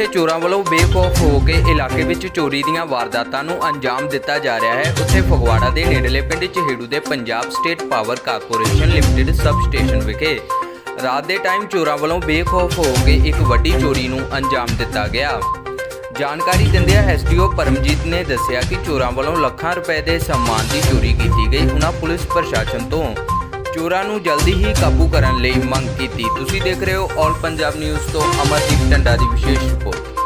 ਜਿੱਥੇ ਚੋਰਾਂ ਵੱਲੋਂ ਬੇਖੌਫ ਹੋ ਕੇ ਇਲਾਕੇ ਵਿੱਚ ਚੋਰੀ ਦੀਆਂ ਵਾਰਦਾਤਾਂ ਨੂੰ ਅੰਜਾਮ ਦਿੱਤਾ ਜਾ ਰਿਹਾ ਹੈ, ਉੱਥੇ ਫਗਵਾੜਾ ਦੇ ਨੇੜਲੇ ਪਿੰਡ ਚਹੇੜੂ ਦੇ Punjab state power corporation limited substation ਵਿਖੇ ਰਾਤ ਦੇ ਟਾਈਮ ਚੋਰਾਂ ਵੱਲੋਂ ਬੇਖੌਫ ਹੋ ਕੇ ਇੱਕ ਵੱਡੀ ਚੋਰੀ ਨੂੰ ਅੰਜਾਮ ਦਿੱਤਾ ਗਿਆ। ਜਾਣਕਾਰੀ ਦਿੰਦਿਆਂ ਐਸਡੀਓ ਪਰਮਜੀਤ ਨੇ ਦੱਸਿਆ ਕਿ ਚੋਰਾਂ ਵੱਲੋਂ ਲੱਖਾਂ ਰੁਪਏ ਦੇ ਸਮਾਨ ਦੀ ਚੋਰੀ ਕੀਤੀ ਗਈ। ਉਹਨਾਂ ਪੁਲਿਸ ਪ੍ਰਸ਼ਾਸਨ ਤੋਂ ਚੋਰਾਂ ਨੂੰ ਜਲਦੀ ਹੀ ਕਾਬੂ ਕਰਨ ਲਈ ਮੰਗ ਕੀਤੀ। ਤੁਸੀਂ ਦੇਖ ਰਹੇ ਹੋ ਆਲ ਪੰਜਾਬ ਨਿਊਜ਼ ਤੋਂ ਅਮਰਦੀਪ ਟੰਡਾ ਦੀ ਵਿਸ਼ੇਸ਼ ਰਿਪੋਰਟ।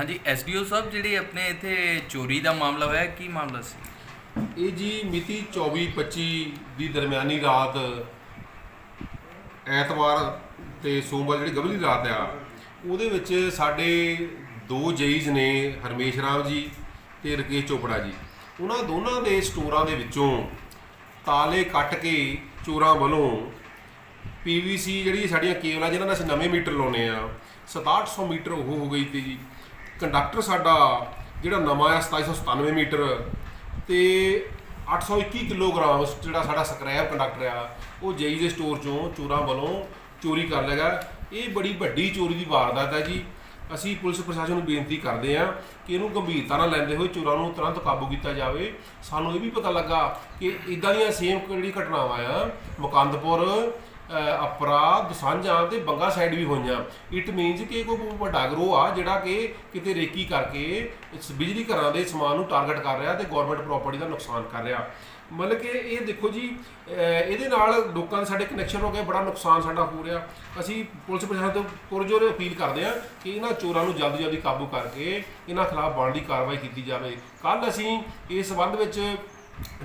ਹਾਂਜੀ ਐਸਡੀਓ ਸਾਹਿਬ ਜਿਹੜੇ ਆਪਣੇ ਇੱਥੇ ਚੋਰੀ ਦਾ ਮਾਮਲਾ ਹੋਇਆ, ਕੀ ਮਾਮਲਾ ਸੀ? ਇਹ ਜੀ ਮਿਤੀ 24-25 ਦੀ ਦਰਮਿਆਨੀ ਰਾਤ, ਐਤਵਾਰ ਤੇ ਸੋਮਵਾਰ ਜਿਹੜੀ ਗਵਲੀ ਰਾਤ ਆ, ਉਹਦੇ ਵਿੱਚ ਸਾਡੇ ਦੋ ਜਈਜ਼ ਨੇ, ਹਰਮੇਸ਼ ਰਾਮ ਜੀ ਤੇ ਰਕੇਸ਼ ਚੋਪੜਾ ਜੀ। ਉਹਨਾਂ ਦੋਨਾਂ ਦੇ ਸਟੋਰਾਂ ਦੇ ਵਿੱਚੋਂ ਤਾਲੇ ਕੱਟ ਕੇ ਚੋਰਾਂ ਵੱਲੋਂ ਪੀਵੀਸੀ ਜਿਹੜੀ ਸਾਡੀਆਂ ਕੇਬਲਾਂ, ਜਿਨ੍ਹਾਂ ਨਾਲ ਅਸੀਂ ਨਵੇਂ ਮੀਟਰ ਲਾਉਨੇ ਆ 6700 ਮੀਟਰ ਉਹ ਹੋ ਗਈ ਤੇ ਜੀ। ਕੰਡਕਟਰ ਸਾਡਾ ਜਿਹੜਾ ਨਵਾਂ ਆ 2797 ਮੀਟਰ ਤੇ 821 ਕਿਲੋਗ੍ਰਾਮ ਜਿਹੜਾ ਸਾਡਾ ਸਕ੍ਰੈਪ ਕੰਡਕਟਰ ਆ, ਉਹ ਜੇਈ ਦੇ ਸਟੋਰ ਚੋਂ ਚੋਰਾਂ ਵੱਲੋਂ ਚੋਰੀ ਕਰ ਲਿਆ ਗਿਆ। ਇਹ ਬੜੀ ਵੱਡੀ ਚੋਰੀ ਦੀ ਵਾਰਦਾਤ ਹੈ ਜੀ। ਅਸੀਂ ਪੁਲਿਸ ਪ੍ਰਸ਼ਾਸਨ ਨੂੰ ਬੇਨਤੀ ਕਰਦੇ ਹਾਂ ਕਿ ਇਹਨੂੰ ਗੰਭੀਰਤਾ ਨਾਲ ਲੈਂਦੇ ਹੋਏ ਚੋਰਾਂ ਨੂੰ ਤੁਰੰਤ ਕਾਬੂ ਕੀਤਾ ਜਾਵੇ। ਸਾਨੂੰ ਇਹ ਵੀ ਪਤਾ ਲੱਗਾ ਕਿ ਇਦਾਂ ਦੀਆਂ ਸੇਮ ਜਿਹੜੀ ਘਟਨਾਵਾਂ ਆ, ਮੁਕੰਦਪੁਰ ਅਪਰਾਧ ਦਸਾਂਝਾਂ ਤੇ ਬੰਗਾ ਸਾਈਡ ਵੀ ਹੋਈਆਂ। ਇਟ ਮੀਨਸ ਕਿ ਇਹ ਕੋਈ ਵੱਡਾ ਗਰੋਹ ਆ, ਜਿਹੜਾ ਕਿ ਕਿਤੇ ਰੇਕੀ ਕਰਕੇ ਬਿਜਲੀ ਘਰਾਂ ਦੇ ਸਮਾਨ ਨੂੰ ਟਾਰਗੇਟ ਕਰ ਰਿਹਾ ਤੇ ਗਵਰਨਮੈਂਟ ਪ੍ਰਾਪਰਟੀ ਦਾ ਨੁਕਸਾਨ ਕਰ ਰਿਹਾ। ਮਤਲਬ ਕਿ ਇਹ ਦੇਖੋ ਜੀ ਇਹਦੇ ਨਾਲ ਲੋਕਾਂ ਦੇ ਸਾਡੇ ਕਨੈਕਸ਼ਨ ਹੋ ਗਏ, ਬੜਾ ਨੁਕਸਾਨ ਸਾਡਾ ਹੋ ਰਿਹਾ। ਅਸੀਂ ਪੁਲਿਸ ਪ੍ਰਸ਼ਾਸਨ ਤੋਂ ਪੁਰਜੋਰ ਅਪੀਲ ਕਰਦੇ ਹਾਂ ਕਿ ਇਹਨਾਂ ਚੋਰਾਂ ਨੂੰ ਜਲਦੀ ਜਲਦੀ ਕਾਬੂ ਕਰਕੇ ਇਹਨਾਂ ਖਿਲਾਫ ਬਣਦੀ ਕਾਰਵਾਈ ਕੀਤੀ ਜਾਵੇ। ਕੱਲ ਅਸੀਂ ਇਸ ਸੰਬੰਧ ਵਿੱਚ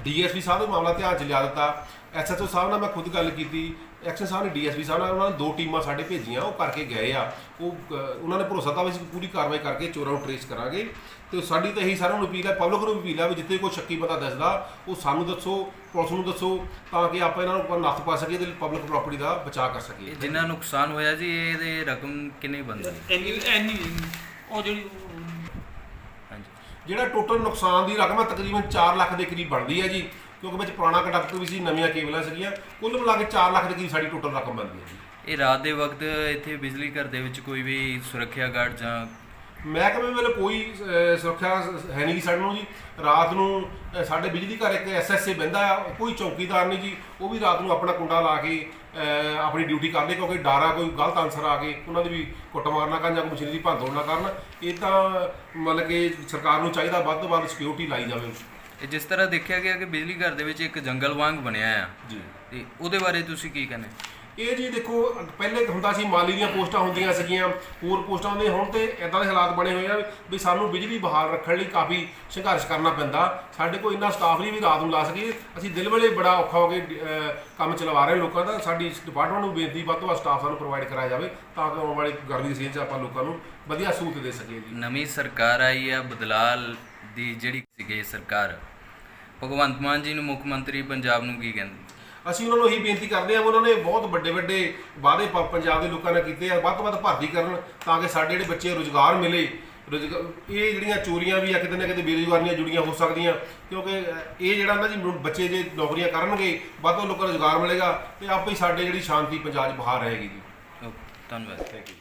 ਡੀਐਸਪੀ ਸਾਹਿਬ ਦਾ ਮਾਮਲਾ ਧਿਆਨ ਚ ਲਿਆ ਦਿੱਤਾ। ਐਸਐਚਓ ਸਾਹਿਬ ਨਾਲ ਮੈਂ ਖੁਦ ਗੱਲ ਕੀਤੀ। ਐਕਸ਼ਨ ਸਾਹਿਬ ਨੇ ਡੀਐਸਪੀ ਸਾਹਿਬ ਨਾਲ ਉਹਨਾਂ ਨੇ ਦੋ ਟੀਮਾਂ ਸਾਡੇ ਭੇਜੀਆਂ ਉਹ ਕਰਕੇ ਗਏ ਆ। ਉਹ ਅ, ਉਹਨਾਂ ਨੇ ਭਰੋਸਾ ਤਾਂ ਵੀ ਅਸੀਂ ਪੂਰੀ ਕਾਰਵਾਈ ਕਰਕੇ ਚੋਰਾਂ ਨੂੰ ਟ੍ਰੇਸ ਕਰਾਂਗੇ। ਤੇ ਸਾਡੀ ਤਾਂ ਇਹੀ ਸਾਰਿਆਂ ਨੂੰ ਅਪੀਲ ਹੈ ਪਬਲਿਕ ਨੂੰ ਵੀ ਅਪੀਲ ਹੈ ਵੀ ਜਿੱਥੇ ਕੋਈ ਸ਼ੱਕੀ ਬੰਦਾ ਦੱਸਦਾ ਉਹ ਸਾਨੂੰ ਦੱਸੋ ਪੁਲਿਸ ਨੂੰ ਦੱਸੋ ਤਾਂ ਕਿ ਆਪਾਂ ਇਹਨਾਂ ਨੂੰ ਨੱਥ ਪਾ ਸਕੀਏ ਤੇ ਪਬਲਿਕ ਪ੍ਰਾਪਰਟੀ ਦਾ ਬਚਾਅ ਕਰ ਸਕੀਏ। ਇਹ ਜਿੰਨਾ ਨੁਕਸਾਨ ਹੋਇਆ ਜੀ ਇਹਦੇ ਰਕਮ ਕਿੰਨੀ ਬਣਦੀ? ਹੈ ਐਨੀ ਐਨੀ ਉਹ ਜਿਹੜੀ ਜਿਹੜਾ ਟੋਟਲ ਨੁਕਸਾਨ ਦੀ ਰਕਮ ਹੈ ਤਕਰੀਬਨ 4 ਲੱਖ ਦੇ ਕਰੀਬ ਬਣਦੀ ਹੈ ਜੀ, ਕਿਉਂਕਿ ਵਿੱਚ ਪੁਰਾਣਾ ਕੰਡਕਟਰ ਵੀ ਸੀ, ਨਵੀਆਂ ਕੇਬਲਾਂ ਸੀਗੀਆਂ, ਕੁੱਲ ਮਿਲਾ ਕੇ 4 ਲੱਖ ਦੇ ਕਰੀਬ ਸਾਡੀ ਟੋਟਲ ਰਕਮ ਬਣਦੀ ਹੈ ਜੀ। ਇਹ ਰਾਤ ਦੇ ਵਕਤ ਇੱਥੇ ਬਿਜਲੀ ਘਰ ਦੇ ਵਿੱਚ ਕੋਈ ਵੀ ਸੁਰੱਖਿਆ ਗਾਰਡ ਜਾਂ ਮਹਿਕਮੇ ਵੱਲੋਂ ਕੋਈ ਸੁਰੱਖਿਆ ਹੈ ਨਹੀਂ ਸਾਡੇ ਨੂੰ ਜੀ। ਰਾਤ ਨੂੰ ਸਾਡੇ ਬਿਜਲੀ ਘਰ ਇੱਕ ਐਸਐਸਏ ਬੰਦਾ ਆ ਕੋਈ ਚੌਕੀਦਾਰ ਨਹੀਂ ਜੀ। ਉਹ ਵੀ ਰਾਤ ਨੂੰ ਆਪਣਾ ਕੁੰਡਾ ਲਾ ਕੇ ਆਪਣੀ ਡਿਊਟੀ ਕਰਦੇ ਕਿਉਂਕਿ ਡਾਰਾ ਕੋਈ ਗਲਤ ਆਨਸਰ ਆ ਕੇ ਉਹਨਾਂ ਦੀ ਵੀ ਕੁੱਟਮਾਰ ਨਾ ਕਰਨ ਜਾਂ ਮਸ਼ੀਨਰੀ ਦੀ ਭੰਨਤੋੜ ਨਾ ਕਰਨ। ਇਹ ਤਾਂ ਮਤਲਬ ਕਿ ਸਰਕਾਰ ਨੂੰ ਚਾਹੀਦਾ ਵੱਧ ਤੋਂ ਵੱਧ ਸਿਕਿਉਰਿਟੀ ਲਾਈ ਜਾਵੇ। ਇਹ ਜਿਸ ਤਰ੍ਹਾਂ ਦੇਖਿਆ ਗਿਆ ਕਿ ਬਿਜਲੀ ਘਰ ਦੇ ਵਿੱਚ ਇੱਕ ਜੰਗਲ ਵਾਂਗ ਬਣਿਆ ਆ। ਜੀ। ਤੇ ਉਹਦੇ ਬਾਰੇ ਤੁਸੀਂ ਕੀ ਕਹਿੰਦੇ? ਇਹ ਜੀ ਦੇਖੋ, ਪਹਿਲੇ ਹੁੰਦਾ ਸੀ ਮਾਲੀ ਦੀਆਂ ਪੋਸਟਾਂ ਹੁੰਦੀਆਂ ਸੀਗੀਆਂ, ਹੋਰ ਪੋਸਟਾਂ ਹੁੰਦੀਆਂ, ਹੁਣ ਤੇ ਇਦਾਂ ਦੇ ਹਾਲਾਤ ਬਣੇ ਹੋਏ ਆ ਵੀ ਸਾਨੂੰ ਬਿਜਲੀ ਬਹਾਲ ਰੱਖਣ ਲਈ ਕਾਫੀ ਸੰਘਰਸ਼ ਕਰਨਾ ਪੈਂਦਾ। ਸਾਡੇ ਕੋਲ ਇੰਨਾ ਸਟਾਫ ਨਹੀਂ ਵੀ ਰਾਤ ਨੂੰ ਲਾ ਸਕੀਏ। ਅਸੀਂ ਦਿਲ ਵੇਲੇ ਬੜਾ ਔਖਾ ਹੋ ਕੇ ਕੰਮ ਚਲਵਾ ਰਹੇ ਲੋਕਾਂ ਦਾ। ਸਾਡੀ ਡਿਪਾਰਟਮੈਂਟ ਨੂੰ ਬੇਨਤੀ ਵੱਧ ਤੋਂ ਵੱਧ ਸਟਾਫ ਸਾਨੂੰ ਪ੍ਰੋਵਾਈਡ ਕਰਾਇਆ ਜਾਵੇ ਤਾਂ ਕਿ ਆਉਣ ਵਾਲੀ ਗਰਮੀ ਦੀ ਸੀਜ਼ਨ 'ਚ ਆਪਾਂ ਲੋਕਾਂ ਨੂੰ ਵਧੀਆ ਸਹੂਲਤ ਦੇ ਸਕੀਏ ਜੀ। ਨਵੀਂ ਸਰਕਾਰ ਆਈ ਆ ਬਦਲਾਲ ਦੀ ਜਿਹੜੀ ਸੀਗੀ ਸਰਕਾਰ, ਭਗਵੰਤ ਮਾਨ ਜੀ ਨੂੰ ਮੁੱਖ ਮੰਤਰੀ ਪੰਜਾਬ ਨੂੰ ਕੀ ਕਹਿੰਦੇ? ਅਸੀਂ ਉਹਨਾਂ ਨੂੰ ਇਹੀ ਬੇਨਤੀ ਕਰਦੇ ਹਾਂ ਉਹਨਾਂ ਨੇ ਬਹੁਤ ਵੱਡੇ ਵੱਡੇ ਵਾਅਦੇ ਪ- ਪੰਜਾਬ ਦੇ ਲੋਕਾਂ ਨਾਲ ਕੀਤੇ ਆ ਵੱਧ ਤੋਂ ਵੱਧ ਭਰਤੀ ਕਰਨ ਤਾਂ ਕਿ ਸਾਡੇ ਜਿਹੜੇ ਬੱਚੇ ਰੁਜ਼ਗਾਰ ਮਿਲੇ। ਰੁਜ਼ਗਾਰ ਇਹ ਜਿਹੜੀਆਂ ਚੋਰੀਆਂ ਵੀ ਆ ਕਿਤੇ ਨਾ ਕਿਤੇ ਬੇਰੁਜ਼ਗਾਰੀਆਂ ਜੁੜੀਆਂ ਹੋ ਸਕਦੀਆਂ ਕਿਉਂਕਿ ਇਹ ਜਿਹੜਾ ਨਾ ਜੀ ਬੱਚੇ ਜੇ ਨੌਕਰੀਆਂ ਕਰਨਗੇ ਵੱਧ ਤੋਂ ਲੋਕਾਂ ਨੂੰ ਰੁਜ਼ਗਾਰ ਮਿਲੇਗਾ ਤੇ ਆਪੇ ਹੀ ਸਾਡੇ ਜਿਹੜੀ ਸ਼ਾਂਤੀ ਪੰਜਾਬ 'ਚ ਬਹਾਰ ਰਹੇਗੀ ਜੀ। ਓਕੇ ਧੰਨਵਾਦ। Thank you